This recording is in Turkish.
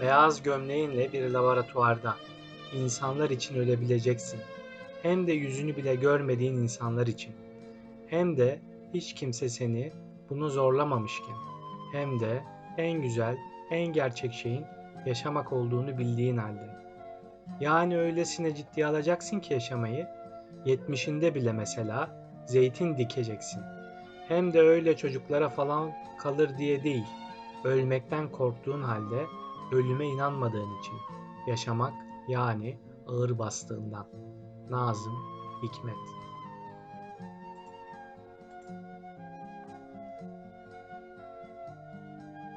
Beyaz gömleğinle bir laboratuvarda insanlar için ölebileceksin. Hem de yüzünü bile görmediğin insanlar için. Hem de hiç kimse seni bunu zorlamamışken. Hem de en güzel, en gerçek şeyin yaşamak olduğunu bildiğin halde. Yani öylesine ciddiye alacaksın ki yaşamayı, yetmişinde bile mesela zeytin dikeceksin. Hem de öyle çocuklara falan kalır diye değil, ölmekten korktuğun halde ölüme inanmadığın için yaşamak yani ağır bastığından. Nazım Hikmet